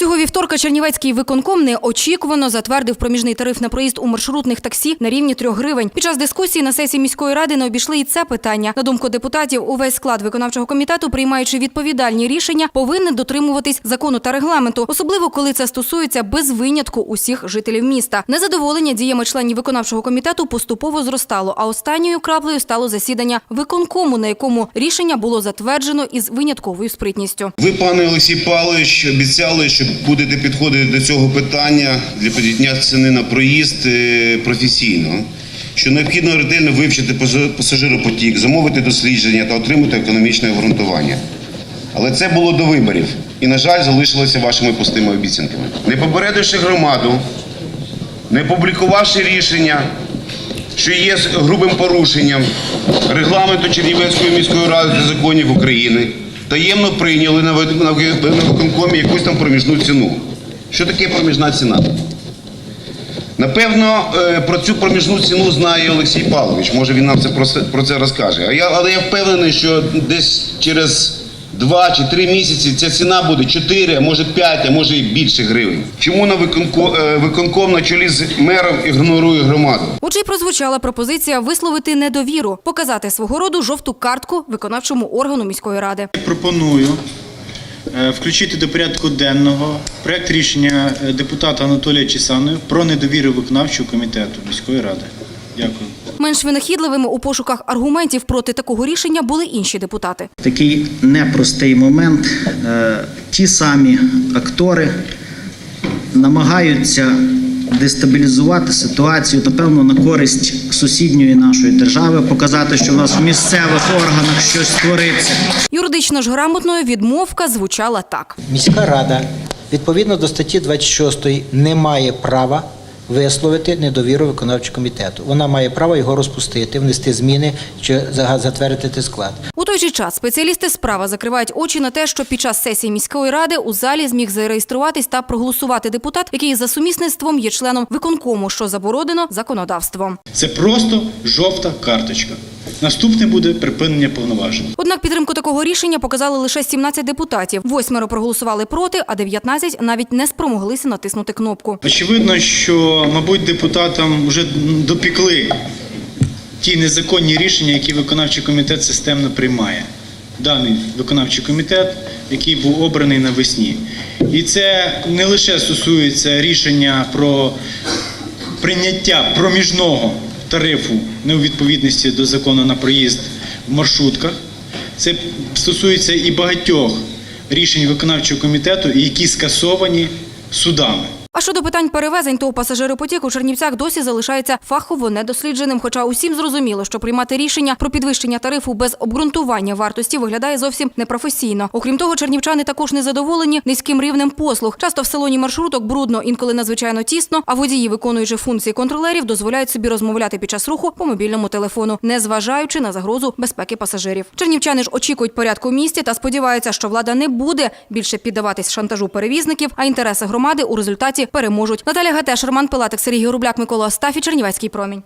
Цього вівторка Чернівецький виконком неочікувано затвердив проміжний тариф на проїзд у маршрутних таксі на рівні 3 гривень. Під час дискусії на сесії міської ради не обійшли і це питання. На думку депутатів, увесь склад виконавчого комітету, приймаючи відповідальні рішення, повинен дотримуватись закону та регламенту, особливо коли це стосується без винятку усіх жителів міста. Незадоволення діями членів виконавчого комітету поступово зростало. А останньою краплею стало засідання виконкому, на якому рішення було затверджено із винятковою спритністю. Ви, пане Олексій Павлович, обіцяли, що будете підходити до цього питання для підняття ціни на проїзд е, професійно. Що необхідно ретельно вивчити пасажиропотік, замовити дослідження та отримати економічне обґрунтування. Але це було до виборів і, на жаль, залишилося вашими пустими обіцянками. Не попередивши громаду, не публікувавши рішення, що є грубим порушенням регламенту Чернівецької міської ради та законів України, таємно прийняли на ви- на ви- на виконкомі якусь там проміжну ціну. Що таке проміжна ціна? Напевно, е, про цю проміжну ціну знає Олексій Павлович. Може він нам це, про це розкаже. А я, але я впевнений, що десь через два чи три місяці ця ціна буде 4, а може 5, а може і більше гривень. Чому на виконко, е, виконком на чолі з мером ігнорує громаду? Отже, й прозвучала пропозиція висловити недовіру, показати свого роду жовту картку виконавчому органу міської ради. Пропоную е, включити до порядку денного проект рішення е, депутата Анатолія Чесаної про недовіру виконавчого комітету міської ради. Дякую. Менш винахідливими у пошуках аргументів проти такого рішення були інші депутати. такий непростий момент. Е, Ті самі актори намагаються дестабілізувати ситуацію, напевно, на користь сусідньої нашої держави, показати, що в нас в місцевих органах щось твориться. Юридично ж грамотною відмовка звучала так. Міська рада відповідно до статті 26 не має права висловити недовіру виконавчого комітету. Вона має право його розпустити, внести зміни чи за- затвердити склад. У той же час спеціалісти справа закривають очі на те, що під час сесії міської ради у залі зміг зареєструватись та проголосувати депутат, який за сумісництвом є членом виконкому, що заборонено законодавством. Це просто жовта карточка. Наступне буде припинення повноважень. Однак підтримку такого рішення показали лише 17 депутатів. Восьмеро проголосували проти, а 19 навіть не спромоглися натиснути кнопку. Очевидно, що, мабуть, депутатам вже допікли ті незаконні рішення, які виконавчий комітет системно приймає. Даний виконавчий комітет, який був обраний навесні. І це не лише стосується рішення про прийняття проміжного тарифу не у відповідності до закону на проїзд в маршрутках. Це стосується і багатьох рішень виконавчого комітету, які скасовані судами. Щодо питань перевезень, то пасажиропотік у Чернівцях досі залишається фахово недослідженим. Хоча усім зрозуміло, що приймати рішення про підвищення тарифу без обґрунтування вартості виглядає зовсім непрофесійно. Окрім того, чернівчани також незадоволені низьким рівнем послуг. Часто в салоні маршруток брудно, інколи надзвичайно тісно. А водії, виконуючи функції контролерів, дозволяють собі розмовляти під час руху по мобільному телефону, не зважаючи на загрозу безпеки пасажирів. Чернівчани ж очікують порядку в місті та сподіваються, що влада не буде більше піддаватись шантажу перевізників, а інтереси громади у результаті переможуть. Наталя Гатеш, Роман Пилатик, Сергій Рубляк, Микола Остафі, Чернівецький промінь.